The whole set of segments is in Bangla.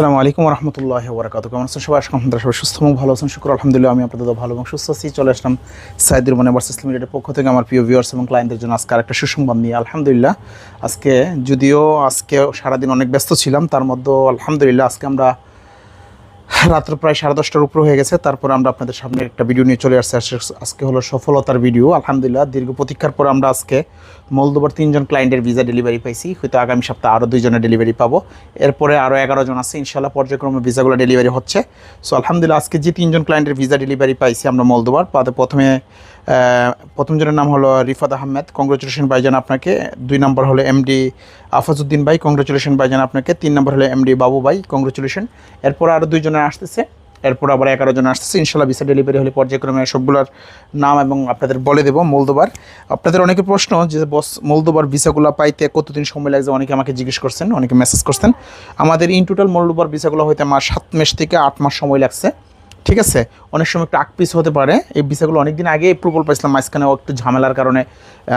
আসসালামু আলাইকুম রহমতুল্লাহ বরাকাত কেমন আছেন সবাই? আজকে আপনারা সবাই সুস্থ এবং ভালো আছেন। শুক্র আলহামদুলিল্লাহ, আমি আপনাদের ভালো এবং সুস্থ আছি। চলে আসলাম সাইদুর মানে ইসলাম লিমিটেডের পক্ষ থেকে আমার প্রিয় ভিউয়ার্স এবং ক্লায়েন্টের জন্য আজকে আরেকটা সুসংবাদ নিয়ে। আলহামদুলিল্লাহ, আজকে যদিও আজকে সারাদিন অনেক ব্যস্ত ছিলাম, তার মধ্যেও আলহামদুলিল্লাহ আজকে আমরা রাত্র প্রায় সাড়ে দশটার উপর হয়ে গেছে। তারপর আমরা আপনাদের সামনে একটা ভিডিও নিয়ে চলে আসছি। আজকে- হলো সফলতার ভিডিও আলহামদুলিল্লাহ, দীর্ঘ প্রতীক্ষার পর আমরা আজকে মলদোবার তিনজন ক্লায়েন্টের ভিসা ডেলিভারি পাইছি। হয়তো আগামী সপ্তাহে আরও দুইজনের ডেলিভারি পাবো। এরপরে আরও এগারো জন আছে। ইনশাল্লাহ পর্যায়ক্রমে ভিজাগুলো ডেলিভারি হচ্ছে। সো আলহামদুলিল্লাহ, আজকে যে তিনজন ক্লায়েন্টের ভিজা ডেলিভারি পাইছি আমরা মলদোবার প্রথমে প্রথম জনের নাম হলো রিফাত আহমেদ। কংগ্রেচুলেশন ভাইজান আপনাকে। দুই নম্বর হলো এমডি আফাজউদ্দিন ভাই। কংগ্রেচুলেশন ভাইজান আপনাকে। তিন নম্বর হলো এমডি বাবু ভাই। কংগ্রেচুলেশন এরপর আরও দুইজনের আসতেছে। এরপর আবার এগারো জন আসতেছে। ইনশাল্লাহ ভিসা ডেলিভারি হলে পর্যায়ক্রমে সবগুলোর নাম এবং আপনাদের বলে দেবো মলদোবার আপনাদের অনেকে প্রশ্ন যে, বস মলদোবার ভিসাগুলো পাইতে কতদিন সময় লাগছে? অনেকে আমাকে জিজ্ঞেস করছেন, অনেকে মেসেজ করছেন। আমাদের ইন টোটাল মলদোবার ভিসাগুলো হইতে আমার সাত মাস থেকে আট মাস সময় লাগছে। ঠিক আছে? অনেক সময় একটু আকপিস হতে পারে। এই ভিসাগুলো অনেক দিন আগে অ্যাপ্রুভাল পাইছিলাম মাঝখানেও একটু ঝামেলার কারণে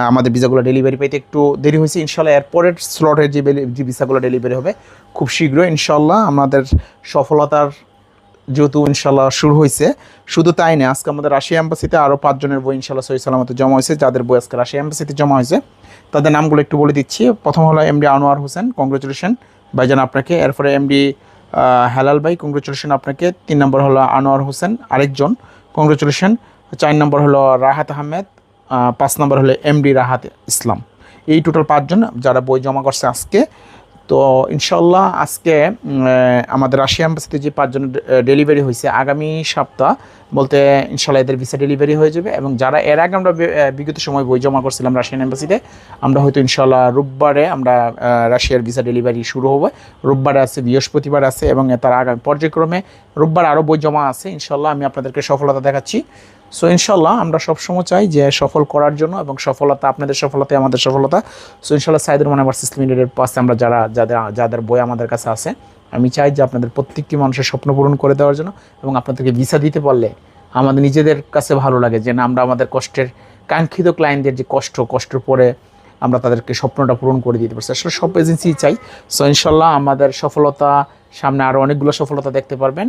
আমাদের ভিসাগুলো ডেলিভারি পাইতে একটু দেরি হয়েছে। ইনশাল্লাহ এরপরের স্লটের যে ভিসাগুলো ডেলিভারি হবে, খুব শীঘ্রই ইনশাল্লাহ আমাদের সফলতার যেহেতু ইনশাল্লাহ শুরু হয়েছে। শুধু তাই না, আজকে আমাদের রাশিয়া এম্বাসিতে আরও পাঁচজনের বই ইনশাল্লাহ সহি সালামতে জমা হয়েছে। যাদের বই আজকে রাশিয়া এম্বাসিতে জমা হয়েছে, তাদের নামগুলো একটু বলে দিচ্ছি। প্রথম হলো এমডি আনোয়ার হোসেন। কংগ্রেচুলেশন ভাইজান, আপনাকে। এরপরে এমডি হেলাল ভাই কংগ্রেচুলেশন আপনাকে। তিন নম্বর হলো আনোয়ার হোসেন, আরেকজন। কংগ্রেচুলেশন চার নম্বর হলো রাহাত আহমেদ পাঁচ নম্বর হলো এমডি রাহাত ইসলাম। এই টোটাল পাঁচজন যারা বই জমা করছে আজকে। তো ইনশাল্লাহ আজকে আমাদের রাশিয়া এম্বাসিতে যে পাঁচজন ডেলিভারি হয়েছে আগামী সপ্তাহ, বলতে ইনশাল্লাহ এদের ভিসা ডেলিভারি হয়ে যাবে এবং যারা এর আগে আমরা বিগত সময় বই জমা করছিলাম রাশিয়ান এম্বাসিতে, আমরা হয়তো ইনশাল্লাহ রোববারে আমরা রাশিয়ার ভিসা ডেলিভারি শুরু হবে। রোববারে আছে, বৃহস্পতিবার আছে এবং তার আগামী পর্যায়ক্রমে রোববার আরও বই জমা আছে। ইনশাল্লাহ আমি আপনাদেরকে সফলতা দেখাচ্ছি। সো ইনশাল্লাহ আমরা সবসময় চাই যে সফল করার জন্য এবং সফলতা আপনাদের সফলতাই আমাদের সফলতা। সো ইনশাল্লাহ সাইদুর মানে ভার্সেস লিমিটেডের পাশে আমরা যারা, যাদের যাদের বই আমাদের কাছে আছে, আমি চাই যে আপনাদের প্রত্যেকটি মানুষের স্বপ্ন পূরণ করে দেওয়ার জন্য এবং আপনাদেরকে ভিসা দিতে পারলে আমাদের নিজেদের কাছে ভালো লাগে যে না, আমরা আমাদের কষ্টের কাঙ্ক্ষিত ক্লায়েন্টদের যে কষ্ট, কষ্টের পরে আমরা তাদেরকে স্বপ্নটা পূরণ করে দিতে পারছি। আসলে সব এজেন্সি চাই। সো ইনশাল্লাহ আমাদের সফলতা সামনে আরও অনেকগুলো সফলতা দেখতে পারবেন।